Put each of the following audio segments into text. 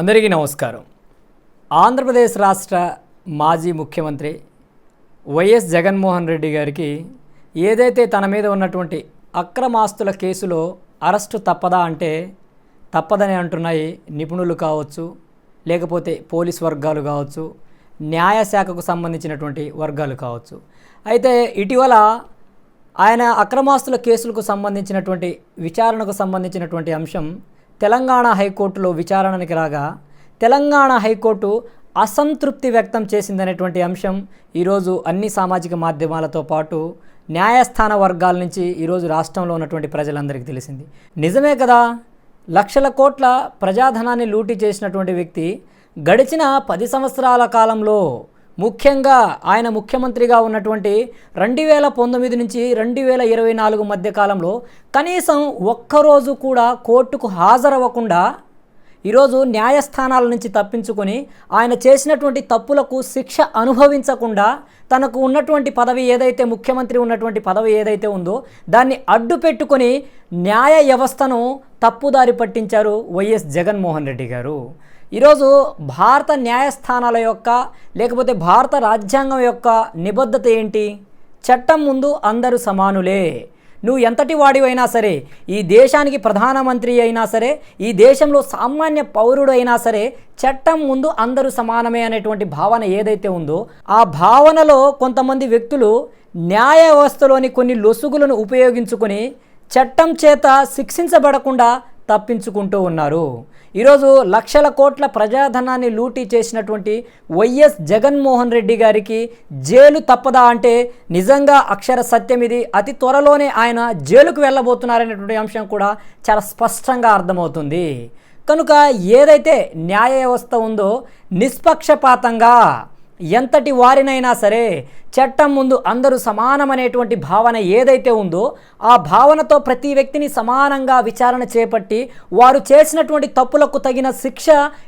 అందరికీ నమస్కారం. ఆంధ్రప్రదేశ్ రాష్ట్ర మాజీ ముఖ్యమంత్రి వైఎస్ జగన్మోహన్ రెడ్డి గారికి ఏదైతే తన మీద ఉన్నటువంటి అక్రమాస్తుల కేసులో అరెస్టు తప్పదా అంటే తప్పదని అంటున్నాయి నిపుణులు కావచ్చు లేకపోతే పోలీస్ వర్గాలు కావచ్చు న్యాయశాఖకు సంబంధించినటువంటి వర్గాలు కావచ్చు. అయితే ఇటీవల ఆయన అక్రమాస్తుల కేసులకు సంబంధించినటువంటి విచారణకు సంబంధించినటువంటి అంశం తెలంగాణ హైకోర్టులో విచారణకి రాగా తెలంగాణ హైకోర్టు అసంతృప్తి వ్యక్తం చేసిందనేటువంటి అంశం ఈరోజు అన్ని సామాజిక మాధ్యమాలతో పాటు న్యాయస్థాన వర్గాల నుంచి ఈరోజు రాష్ట్రంలో ఉన్నటువంటి ప్రజలందరికీ తెలిసింది. నిజమే కదా? లక్షల కోట్ల ప్రజాధనాన్ని లూటీ చేసినటువంటి వ్యక్తి గడిచిన పది సంవత్సరాల కాలంలో ముఖ్యంగా ఆయన ముఖ్యమంత్రిగా ఉన్నటువంటి రెండు వేల పంతొమ్మిది నుంచి రెండు వేల ఇరవై నాలుగు మధ్య కాలంలో కనీసం ఒక్కరోజు కూడా కోర్టుకు హాజరవ్వకుండా ఈరోజు న్యాయస్థానాల నుంచి తప్పించుకొని ఆయన చేసినటువంటి తప్పులకు శిక్ష అనుభవించకుండా తనకు ఉన్నటువంటి పదవి ఏదైతే ముఖ్యమంత్రి ఉన్నటువంటి పదవి ఏదైతే ఉందో దాన్ని అడ్డు పెట్టుకొని న్యాయ వ్యవస్థను తప్పుదారి పట్టించారు వైఎస్ జగన్మోహన్ రెడ్డి గారు. ఈరోజు భారత న్యాయస్థానాల యొక్క లేకపోతే భారత రాజ్యాంగం యొక్క నిబద్ధత ఏంటి? చట్టం ముందు అందరూ సమానులే. నువ్వు ఎంతటి వాడివైనా సరే ఈ దేశానికి ప్రధానమంత్రి అయినా సరే ఈ దేశంలో సామాన్య పౌరుడు అయినా సరే చట్టం ముందు అందరూ సమానమే అనేటువంటి భావన ఏదైతే ఉందో ఆ భావనలో కొంతమంది వ్యక్తులు న్యాయ వ్యవస్థలోని కొన్ని లొసుగులను ఉపయోగించుకొని చట్టం చేత శిక్షించబడకుండా తప్పించుకుంటూ ఉన్నారు. ఈరోజు లక్షల కోట్ల ప్రజాధనాన్ని లూటీ చేసినటువంటి వైఎస్ జగన్మోహన్ రెడ్డి గారికి జైలు తప్పదా అంటే నిజంగా అక్షర సత్యం ఇది. అతి త్వరలోనే ఆయన జైలుకు వెళ్ళబోతున్నారనేటువంటి అంశం కూడా చాలా స్పష్టంగా అర్థమవుతుంది. కనుక ఏదైతే న్యాయ వ్యవస్థ ఉందో నిష్పక్షపాతంగా ఎంతటి వారినైనా సరే చట్టం ముందు అందరూ సమానమనేటువంటి భావన ఏదైతే ఉందో ఆ భావనతో ప్రతి వ్యక్తిని సమానంగా విచారణ చేపట్టి వారు చేసినటువంటి తప్పులకు తగిన శిక్ష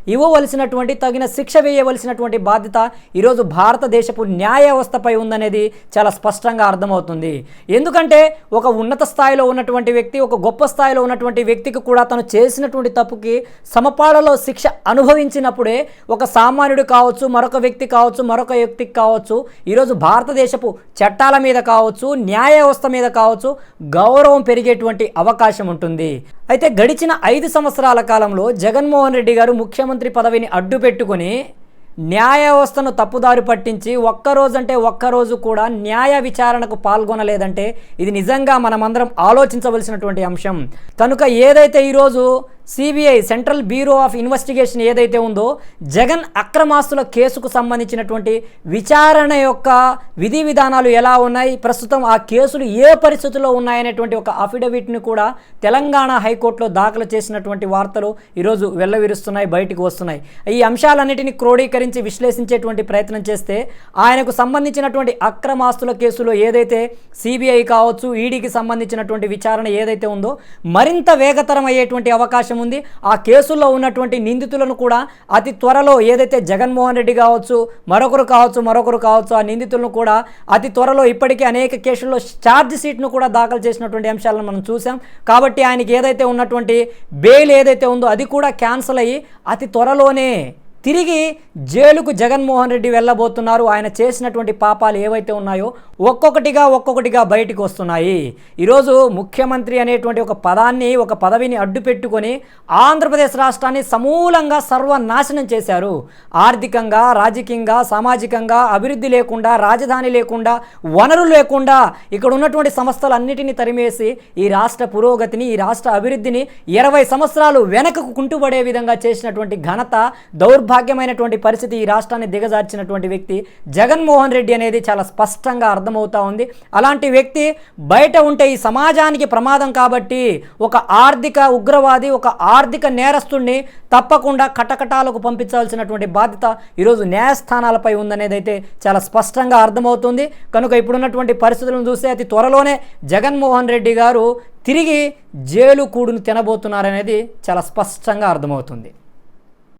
ఇవ్వవలసినటువంటి తగిన శిక్ష వేయవలసినటువంటి బాధ్యత ఈరోజు భారతదేశపు న్యాయ వ్యవస్థపై ఉందనేది చాలా స్పష్టంగా అర్థమవుతుంది. ఎందుకంటే ఒక ఉన్నత స్థాయిలో ఉన్నటువంటి వ్యక్తి ఒక గొప్ప స్థాయిలో ఉన్నటువంటి వ్యక్తికి కూడా తను చేసినటువంటి తప్పుకి సమపాలలో శిక్ష అనుభవించినప్పుడే ఒక సామాన్యుడు కావచ్చు మరొక వ్యక్తి కావచ్చు మరొక వ్యక్తికి కావచ్చు ఈరోజు భారతదేశపు చట్టాల మీద కావచ్చు న్యాయ వ్యవస్థ మీద కావచ్చు గౌరవం పెరిగేటువంటి అవకాశం ఉంటుంది. అయితే గడిచిన ఐదు సంవత్సరాల కాలంలో జగన్మోహన్ రెడ్డి గారు ముఖ్యమంత్రి పదవిని అడ్డు పెట్టుకొని న్యాయ వ్యవస్థను తప్పుదారి పట్టించి ఒక్కరోజంటే ఒక్కరోజు కూడా న్యాయ విచారణకు పాల్గొనలేదంటే ఇది నిజంగా మనమందరం ఆలోచించవలసినటువంటి అంశం. కనుక ఏదైతే ఈరోజు CBI central bureau of investigation ఏదైతే ఉందో జగన్ అక్రమాస్తుల కేసుకు సంబంధించినటువంటి విచారణ యొక్క విధి విధానాలు ఎలా ఉన్నాయి ప్రస్తుతం ఆ కేసులు ఏ పరిస్థితుల్లో ఉన్నాయనేటువంటి ఒక అఫిడవిట్ని కూడా తెలంగాణ హైకోర్టులో దాఖలు చేసినటువంటి వార్తలు ఈరోజు వెల్లవిరుస్తున్నాయి బయటకు వస్తున్నాయి. ఈ అంశాలన్నిటిని క్రోడీకరించి విశ్లేషించేటువంటి ప్రయత్నం చేస్తే ఆయనకు సంబంధించినటువంటి అక్రమాస్తుల కేసులో ఏదైతే సిబిఐ కావచ్చు ఈడీకి సంబంధించినటువంటి విచారణ ఏదైతే ఉందో మరింత వేగతరం అయ్యేటువంటి అవకాశం ఉంది. ఆ కేసుల్లో ఉన్నటువంటి నిందితులను కూడా అతి త్వరలో ఏదైతే జగన్మోహన్ రెడ్డి కావచ్చు మరొకరు కావచ్చు మరొకరు కావచ్చు ఆ నిందితులను కూడా అతి త్వరలో ఇప్పటికే అనేక కేసుల్లో ఛార్జ్ షీట్ను కూడా దాఖలు చేసినటువంటి అంశాలను మనం చూసాం కాబట్టి ఆయనకి ఏదైతే ఉన్నటువంటి బెయిల్ ఏదైతే ఉందో అది కూడా క్యాన్సిల్ అయ్యి అతి త్వరలోనే తిరిగి జైలుకు జగన్మోహన్ రెడ్డి వెళ్ళబోతున్నారు. ఆయన చేసినటువంటి పాపాలు ఏవైతే ఉన్నాయో ఒక్కొక్కటిగా ఒక్కొక్కటిగా బయటికి వస్తున్నాయి. ఈరోజు ముఖ్యమంత్రి అనేటువంటి ఒక పదాన్ని ఒక పదవిని అడ్డు పెట్టుకొని ఆంధ్రప్రదేశ్ రాష్ట్రాన్ని సమూలంగా సర్వనాశనం చేశారు. ఆర్థికంగా రాజకీయంగా సామాజికంగా అభివృద్ధి లేకుండా రాజధాని లేకుండా వనరులు లేకుండా ఇక్కడ ఉన్నటువంటి సంస్థలన్నిటినీ తరిమేసి ఈ రాష్ట్ర పురోగతిని ఈ రాష్ట్ర అభివృద్ధిని ఇరవై సంవత్సరాలు వెనకకు కుంటుపడే విధంగా చేసినటువంటి ఘనత దౌర్భాగ్యమైనటువంటి పరిస్థితి ఈ రాష్ట్రాన్ని దిగజార్చినటువంటి వ్యక్తి. జగన్మోహన్ రెడ్డి అనేది చాలా స్పష్టంగా అర్థమవుతా ఉంది. అలాంటి వ్యక్తి బయట ఉంటే ఈ సమాజానికి ప్రమాదం కాబట్టి ఒక ఆర్థిక ఉగ్రవాది ఒక ఆర్థిక నేరస్తుడిని తప్పకుండా కటకటాలకు పంపించాల్సినటువంటి బాధ్యత ఈరోజు న్యాయస్థానాలపై ఉందనేది అయితే చాలా స్పష్టంగా అర్థమవుతుంది. కనుక ఇప్పుడున్నటువంటి పరిస్థితులను చూస్తే అతి త్వరలోనే జగన్మోహన్ రెడ్డి గారు తిరిగి జైలు కూడును తినబోతున్నారనేది చాలా స్పష్టంగా అర్థమవుతుంది.